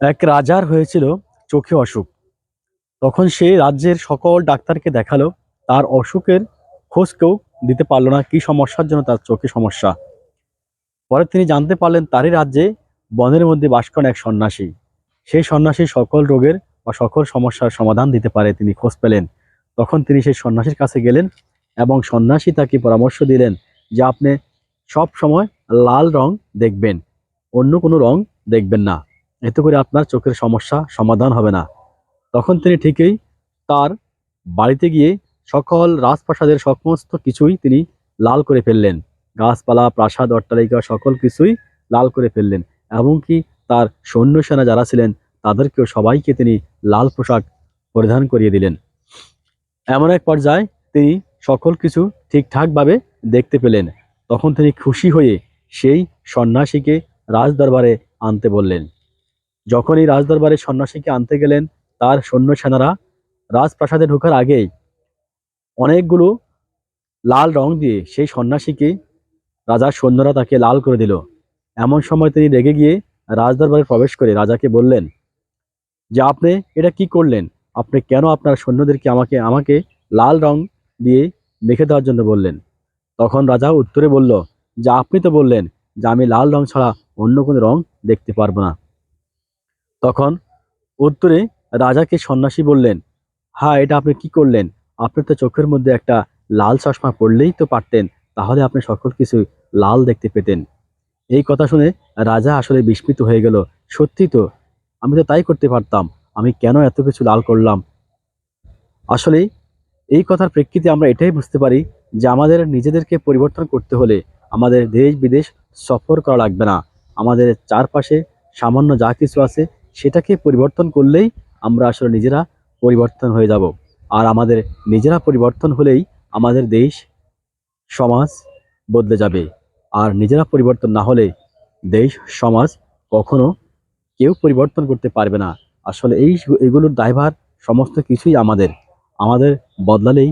এক রাজার হয়েছিল চোখে অসুখ। তখন সে রাজ্যের সকল ডাক্তারকে দেখাল, তার অসুখের খোঁজ কেউ দিতে পারল না, কি সমস্যার জন্য তার চোখে সমস্যা। পরে তিনি জানতে পারলেন তারই রাজ্যে বনের মধ্যে বাস করেন এক সন্ন্যাসী। সেই সন্ন্যাসী সকল রোগের বা সকল সমস্যার সমাধান দিতে পারে তিনি খোঁজ পেলেন। তখন তিনি সেই সন্ন্যাসীর কাছে গেলেন এবং সন্ন্যাসী তাকে পরামর্শ দিলেন যে আপনি সব সময় লাল রং দেখবেন, অন্য কোনো রং দেখবেন না। এতে করে আপনার চোখের সমস্যা সমাধান হবে না। তখন তিনি ঠিকই তার বাড়িতে গিয়ে সকল রাজপ্রাসাদের সমস্ত কিছুই তিনি লাল করে ফেললেন। গাছপালা, প্রাসাদ, অট্টালিকা সকল কিছুই লাল করে ফেললেন এমনকি তার সৈন্য সেনা যারা ছিলেন তাদেরকেও সবাইকে তিনি লাল পোশাক পরিধান করিয়ে দিলেন। এমন এক পর্যায়ে তিনি সকল কিছু ঠিকঠাকভাবে দেখতে পেলেন। তখন তিনি খুশি হয়ে সেই সন্ন্যাসীকে রাজদরবারে আনতে বললেন। যখন এই রাজদরবারে সন্ন্যাসীকে আনতে গেলেন, তার সৈন্য সেনারা রাজপ্রাসাদে ঢোকার আগেই অনেকগুলো লাল রং দিয়ে সেই সন্ন্যাসীকে, রাজার সৈন্যরা তাকে লাল করে দিল। এমন সময় তিনি রেগে গিয়ে রাজদরবারে প্রবেশ করে রাজাকে বললেন, যে আপনি এটা কি করলেন? আপনি কেন আপনার সৈন্যদেরকে আমাকে আমাকে লাল রং দিয়ে মেখে দেওয়ার জন্য বললেন? তখন রাজা উত্তরে বলল, যে আপনি তো বললেন যে আমি লাল রং ছাড়া অন্য কোনো রং দেখতে পারব না। তখন উত্তরে রাজাকে সন্ন্যাসী বললেন হ্যাঁ এটা আপনি কি করলেন? আপনি তো চোখের মধ্যে একটা লাল চশমা পড়লেই তো পারতেন, তাহলে আপনি সকল কিছু লাল দেখতে পেতেন। এই কথা শুনে রাজা আসলে বিস্মিত হয়ে গেল, সত্যি তো, আমি তো তাই করতে পারতাম, আমি কেন এত কিছু লাল করলাম? আসলে এই কথার প্রেক্ষিতে আমরা এটাই বুঝতে পারি যে আমাদের নিজেদেরকে পরিবর্তন করতে হলে আমাদের দেশ বিদেশ সফর করা লাগবে না। আমাদের চারপাশে সামান্য যা কিছু আছে সেটাকে পরিবর্তন করলেই আমরা আসলে নিজেরা পরিবর্তন হয়ে যাব। আর আমাদের নিজেরা পরিবর্তন হলেই আমাদের দেশ, সমাজ বদলে যাবে। আর নিজেরা পরিবর্তন না হলে দেশ, সমাজ কখনো কেউ পরিবর্তন করতে পারবে না। আসলে এই এগুলোর দায়ভার সমস্ত কিছুই আমাদের। আমাদের বদলালেই,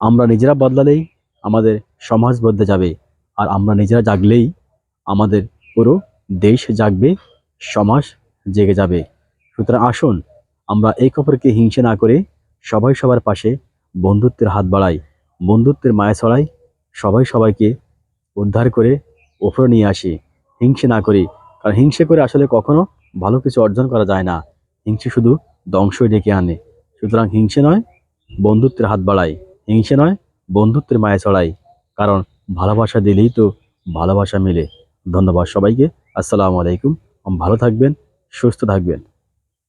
আমরা নিজেরা বদলালেই আমাদের সমাজ বদলে যাবে। আর আমরা নিজেরা জাগলেই আমাদের পুরো দেশ জাগবে, সমাজ জেগে যাবে। সুতরাং আসুন, আমরা এক অপরকে হিংসে না করে সবাই সবার পাশে বন্ধুত্বের হাত বাড়াই, বন্ধুত্বের মায়া ছড়াই, সবাই সবাইকে উদ্ধার করে ওপরে নিয়ে আসি। হিংসে না করি, কারণ হিংসে করে আসলে কখনো ভালো কিছু অর্জন করা যায় না। হিংসে শুধু ধ্বংসই ডেকে আনে। সুতরাং হিংসে নয়, বন্ধুত্বের হাত বাড়াই। হিংসে নয়, বন্ধুত্বের মায়া ছড়াই। কারণ ভালোবাসা দিলেই তো ভালোবাসা মিলে। ধন্যবাদ সবাইকে। আসসালামু আলাইকুম। ভালো থাকবেন। সুস্থ থাকবেন।